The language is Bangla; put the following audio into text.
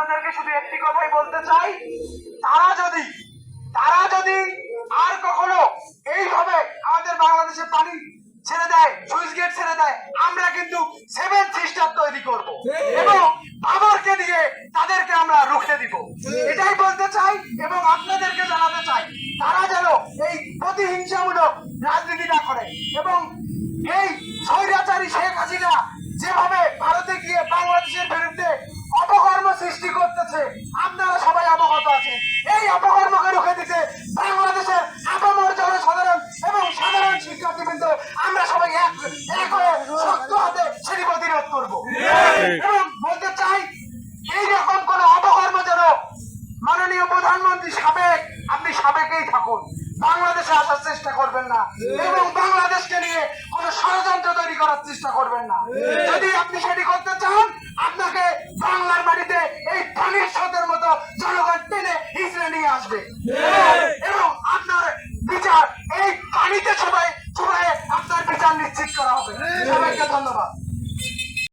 আপনাদেরকে শুধু একটি কথাই বলতে চাই তারা যদি তারা যদি আর কখনো এইভাবে আমাদের বাংলাদেশে পানি ছেড়ে দেয় সুইচ গেট ছেড়ে দেয় আমরা কিন্তু সেভেন সিস্টার তৈরি করব। এবং বাবরকে দিয়ে তাদেরকে আমরা রুখে দিব। এটাই বলতে চাই এবং আপনাদেরকে জানাতে চাই তারা যেন এই প্রতিহিংসামূলক রাজনীতি না করে এবং এই স্বৈরাচারী শেখ হাসিনা এই অপকর্মকে রুখে দিতে বাংলাদেশের আপামর জনসাধারণ এবং সাধারণ শিক্ষার্থীবৃন্দ। আমরা সবাই এক এক হয়ে শক্ত হাতে সেটি প্রতিরোধ করব। এবং বলতে চাই এই রকম কোন অপকর্ম যেন মাননীয় প্রধানমন্ত্রী সাবেক আপনি সাবেকেই থাকুন। বাংলাদেশে আসার চেষ্টা করবেন না। এবং বাংলাদেশকে নিয়ে কোন ষড়যন্ত্র তৈরি করার চেষ্টা করবেন না। যদি আপনি সেটি করতে চান আপনাকে বাংলার বাড়িতে এই পানির স্রোতের মতো আসবে। এবং আপনার বিচার এই পানিতে সবাই সবাই আপনার বিচার নিশ্চিত করা হবে। সবাইকে ধন্যবাদ।